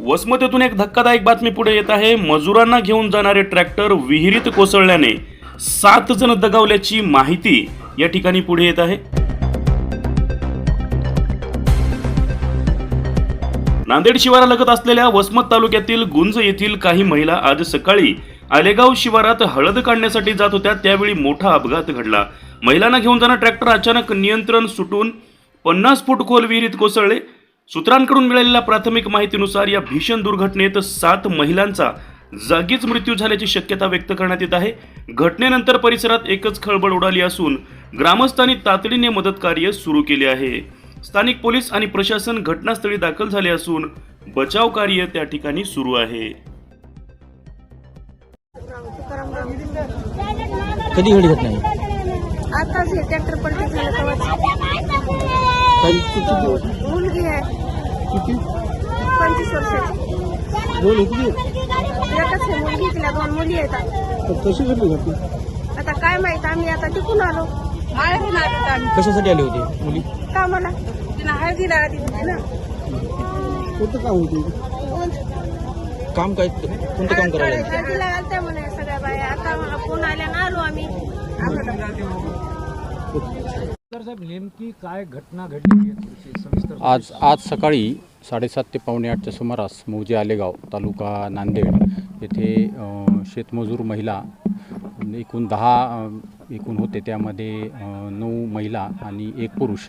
वसमतेतून एक धक्कादायक बातमी पुढे येत आहे. मजुरांना घेऊन जाणारे ट्रॅक्टर विहिरीत कोसळल्याने सात जण दगावल्याची माहिती या ठिकाणी पुढे येत आहे. नांदेड शिवारालगत असलेल्या वसमत तालुक्यातील गुंज येथील काही महिला आज सकाळी आलेगाव शिवारात हळद काढण्यासाठी जात होत्या. त्यावेळी मोठा अपघात घडला. महिलांना घेऊन जाणं ट्रॅक्टर अचानक नियंत्रण सुटून पन्नास फूट खोल विहिरीत कोसळले. सूत्रांकडून मिळालेल्या प्राथमिक माहितीनुसार या भीषण दुर्घटनेत सात महिलांचा जागीच मृत्यू झाल्याची शक्यता व्यक्त करण्यात येत आहे. घटनेनंतर परिसरात एकच खळबळ उडाली असून ग्रामस्थांनी तातडीने मदत कार्य सुरू केले आहे. स्थानिक पोलीस आणि प्रशासन घटनास्थळी दाखल झाले असून बचाव कार्य त्या ठिकाणी सुरू आहे. कधी घडी घटना हे? ट्रॅक्टर पलटी झालं मुलगी आहे. किती? पंचवीस वर्षाची दोन किती एकच आहे मुलगी तिला दोन मुली आहेत. कशी घडली घटना आता काय माहीत आम्ही आता टिकून आलो. माहेरून आलो आम्ही. कशासाठी आले होते मुली? का मला तिला हळदीला आधी होती ना. कोणतं काम होते? काम काय? कोणतं काम करायला आले? हळदीला आलत्या म्हणे सगळ्या बाया. आता आपण आल्या ना आलो आम्ही. आम्हाला तर साहेब नेमकी काय घटना घडली आहे थोडीशी सविस्तर आज आज सकाळी साडेसात ते पावणे आठच्या सुमारास मौजे आलेगाव तालुका नांदेड येथे अ, शेतमजूर महिला एकूण दहा अ, एकूण होते त्यामध्ये अ, नऊ महिला आणि एक पुरुष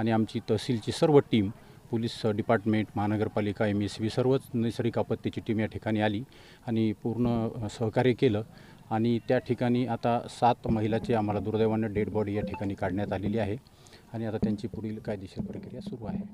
आणि आमची तहसीलची सर्व टीम पोलीस डिपार्टमेंट महानगरपालिका एम एस बी सर्वच नैसर्गिक आपत्तीची टीम या ठिकाणी आली आणि पूर्ण सहकार्य केलं. आणि त्या ठिकाणी आता सात महिलाची आम्हाला दुर्दैवानं डेड बॉडी या ठिकाणी काढण्यात आलेली आहे. आणि आता त्यांची पुढील कायदेशीर प्रक्रिया सुरू आहे.